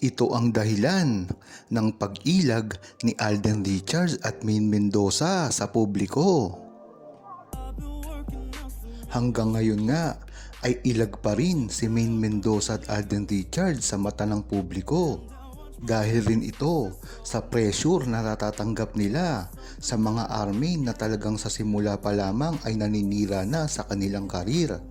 Ito ang dahilan ng pag-ilag ni Alden Richards at Main Mendoza sa publiko. Hanggang ngayon nga ay ilag pa rin si Main Mendoza at Alden Richards sa mata ng publiko. Dahil rin ito sa pressure na natatanggap nila sa mga army na talagang sa simula pa lamang ay naninira na sa kanilang karir.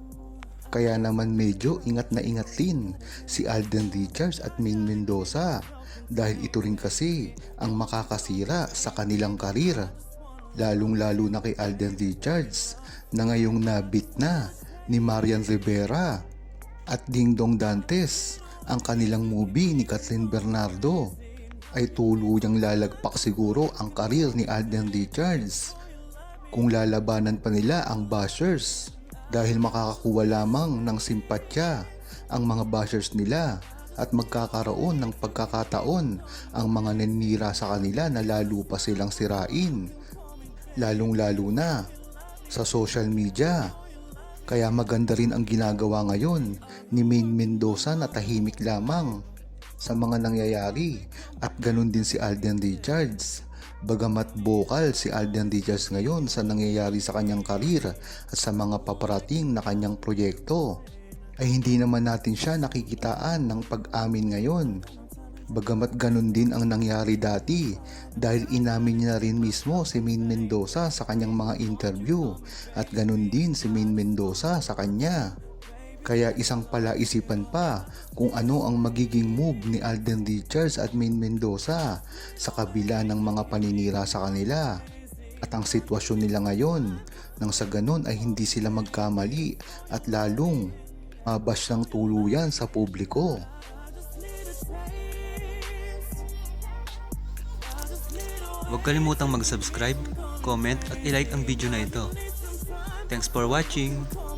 Kaya naman medyo ingat na ingat din si Alden Richards at Main Mendoza dahil ito rin kasi ang makakasira sa kanilang karir. Lalong lalo na kay Alden Richards na ngayong nabit na ni Marian Rivera at Ding Dong Dantes ang kanilang movie ni Kathleen Bernardo ay tuluyang lalagpak siguro ang karir ni Alden Richards kung lalabanan pa nila ang bashers dahil makakakuha lamang ng simpatya ang mga bashers nila at magkakaroon ng pagkakataon ang mga nanira sa kanila na lalo pa silang sirain lalong lalo na sa social media kaya maganda rin ang ginagawa ngayon ni Main Mendoza na tahimik lamang sa mga nangyayari at ganun din si Alden Richards. Bagamat bokal si Alden Richards ngayon sa nangyayari sa kanyang karir at sa mga paparating na kanyang proyekto ay hindi naman natin siya nakikitaan ng pag-amin ngayon. Bagamat ganun din ang nangyari dati dahil inamin niya rin mismo si Main Mendoza sa kanyang mga interview at ganun din si Main Mendoza sa kanya. Kaya isang palaisipan pa kung ano ang magiging move ni Alden Richards at Main Mendoza sa kabila ng mga paninira sa kanila. At ang sitwasyon nila ngayon nang sa ganun ay hindi sila magkamali at lalong mabash ng tuluyan sa publiko. Huwag kalimutang mag-subscribe, comment at ilike ang video na ito. Thanks for watching!